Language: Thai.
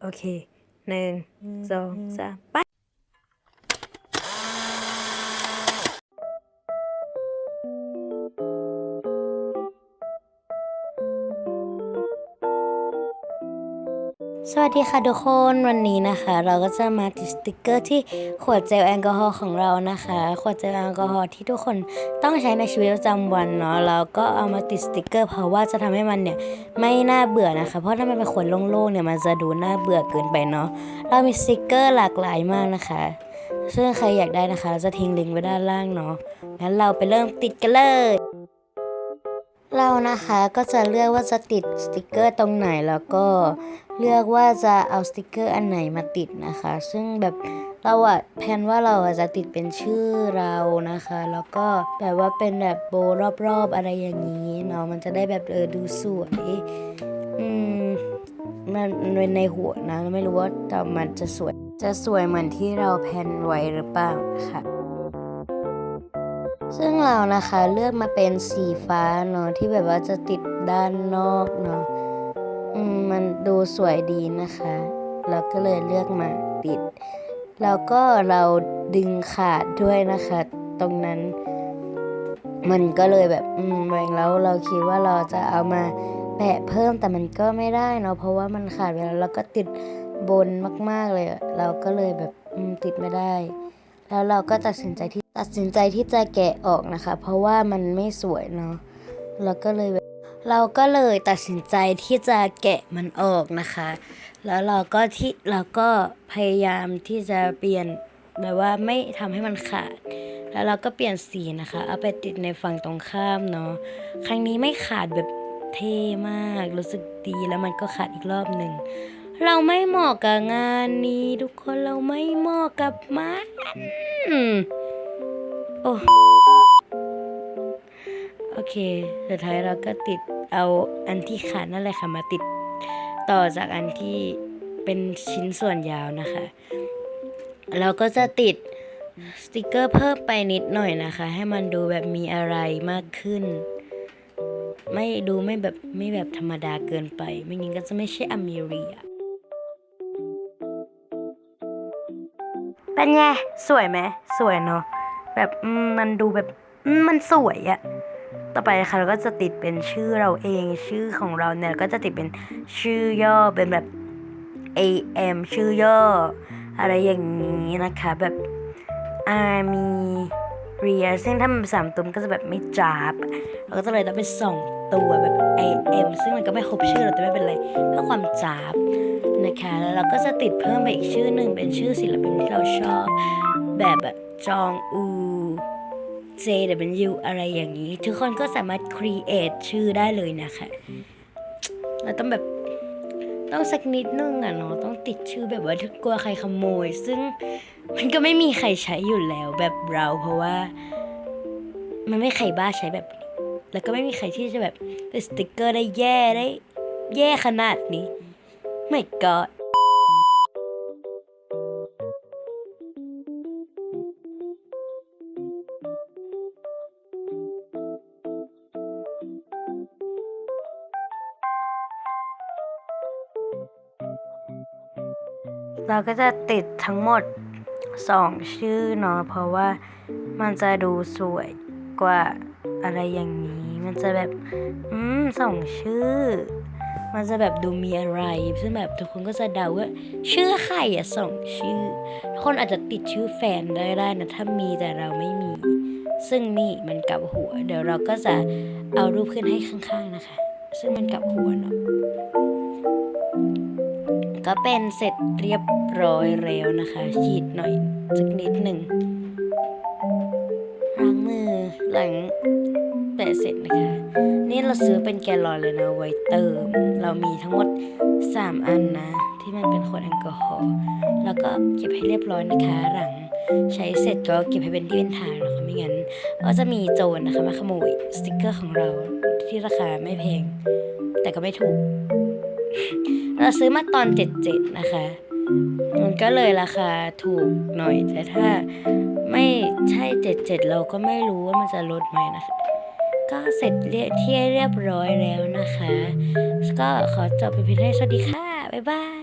โอเคหนึ่งสองสามไป สวัสดีค่ะทุกคนวันนี้นะคะ เราก็จะมาติดสติกเกอร์ที่ขวดเจลแอลกอฮอล์ของเรานะคะ ขวดเจลแอลกอฮอล์ที่ทุกคนต้องใช้ในชีวิตประจำวันเนาะเราก็เอามาติดสติกเกอร์เพราะว่าจะทำให้มันเนี่ยไม่น่าเบื่อนะคะ เพราะถ้ามันเป็นขวดโล่งๆเนี่ยมันจะดูน่าเบื่อเกินไปเนาะเรามีสติกเกอร์หลากหลายมากนะคะ ซึ่งใครอยากได้นะคะเราจะทิ้งลิงก์ไว้ด้านล่างเนาะงั้นเราไปเริ่มติดกันเลยเรานะคะก็จะเลือกว่าจะติดสติกเกอร์ตรงไหนแล้วก็ เลือกว่าจะเอาสติกเกอร์อันไหนมาติดนะคะ ซึ่งแบบเราอะแพนว่าเราอะจะติดเป็นชื่อเรานะคะ แล้วก็แบบว่าเป็นแบบโบรอบๆอะไรอย่างนี้เนาะมันจะได้แบบเออดูสวยอืมมันในในหัวนะไม่รู้ว่าแต่มันจะสวยจะสวยเหมือนที่เราแพนไว้หรือเปล่านะคะซึ่งเรานะคะเลือกมาเป็นสีฟ้าเนาะที่แบบว่าจะติดด้านนอกเนาะ มันดูสวยดีนะคะ เราก็เลยเลือกมาติด แล้วก็เราดึงขาดด้วยนะคะ ตรงนั้น มันก็เลยแบบอืมแหวงแล้วเราคิดว่าเราจะเอามาแปะเพิ่มแต่มันก็ไม่ได้เนาะเพราะว่ามันขาดไปแล้วแล้วก็ติดบนมาก ๆเลย เราก็เลยแบบอืมติดไม่ได้ แล้วเราก็ตัดสินใจที่ตัดสินใจที่จะแกะออกนะคะ เพราะว่ามันไม่สวยเนาะเราก็เลยแบบ เราก็เลยตัดสินใจที่จะแกะมันออกนะคะ แล้วเราก็ที่เราก็พยายามที่จะเปลี่ยนแบบว่าไม่ทำให้มันขาด แล้วเราก็เปลี่ยนสีนะคะ เอาไปติดในฝั่งตรงข้ามเนาะ ครั้งนี้ไม่ขาดแบบเท่มาก รู้สึกดีแล้วมันก็ขาดอีกรอบหนึ่ง เราไม่เหมาะกับงานนี้ ทุกคนเราไม่เหมาะกับมันโอ้ เค สุดท้ายเราก็ติดเอาอันที่ขาดนั่นแหละค่ะมาติดต่อจากอันที่เป็นชิ้นส่วนยาวนะคะ เราก็จะติดสติกเกอร์เพิ่มไปนิดหน่อยนะคะ ให้มันดูแบบมีอะไรมากขึ้น ไม่ดูไม่แบบไม่แบบธรรมดาเกินไป ไม่งั้นก็จะไม่ใช่อเมรีอะเป็นไง สวยไหมสวยเนาะแบบมันดูแบบมันสวยอะ ต่อไปค่ะเราก็จะติดเป็นชื่อเราเองชื่อของเราเนี่ยก็จะติดเป็นชื่อย่อเป็นแบบ AM ชื่อย่อ อะไรอย่างนี้นะคะแบบอามีเรียซึ่งถ้ามันสามตัวมันก็จะแบบไม่จับเราก็จะเลยต้องเป็นสองตัวแบบ AM ซึ่งมันก็ไม่ครบชื่อเราแต่ไม่เป็นไรเพื่อความจับนะคะแล้วเราก็จะติดเพิ่มไปอีกชื่อหนึ่งเป็นชื่อศิลปินที่เราชอบ แบบแบบจองอู JW อะไรอย่างนี้ ทุกคนก็สามารถ create ชื่อได้เลยนะคะ เราต้องแบบต้องสักนิดนึงอะเนาะต้องติดชื่อแบบว่าถ้ากลัวใครขโมย ซึ่งมันก็ไม่มีใครใช้อยู่แล้วแบบเรา เพราะว่า มันไม่ใครบ้าใช้แบบนี้แล้วก็ไม่มีใครที่จะแบบติดสติกเกอร์ได้แย่ได้ แย่ขนาดนี้ไม่ก เราก็จะติดทั้งหมดสองชื่อเนาะเพราะว่ามันจะดูสวยกว่าอะไรอย่างนี้ มันจะแบบ อืมสองชื่อ มันจะแบบดูมีอะไร ซึ่งแบบทุกคนก็จะเดาว่า ชื่อใครอะสองชื่อทุกคนอาจจะติดชื่อแฟนได้ได้นะ ถ้ามีแต่เราไม่มี ซึ่งนี่มันกลับหัว เดี๋ยวเราก็จะเอารูปขึ้นให้ข้างๆนะคะ ซึ่งมันกลับหัวเนาะ ก็เป็นเสร็จเรียบร้อยแล้วนะคะ ฉีดหน่อยสักนิดหนึ่งล้างมือหลังแปะเสร็จนะคะ นี่เราซื้อเป็นแกลลอนเลยนะไว้เติม เรามีทั้งหมด 3 อันนะ ที่มันเป็นขวดแอลกอฮอล์แล้วก็เก็บให้เรียบร้อยนะคะหลังใช้เสร็จก็เก็บให้เป็นที่เป็นทางนะคะไม่งั้นก็จะมีโจรนะคะมาขโมยสติกเกอร์ของเราที่ราคาไม่แพง แต่ก็ไม่ถูก เราซื้อมาตอน 77 นะคะ มันก็เลยราคาถูกหน่อย แต่ถ้าไม่ใช่ 77 เราก็ไม่รู้ว่ามันจะลดไหมนะคะ ก็เสร็จเรียที่เรียบร้อยแล้วนะคะ ก็ขอจบไปเพียงเท่านี้สวัสดีค่ะ บ๊ายบาย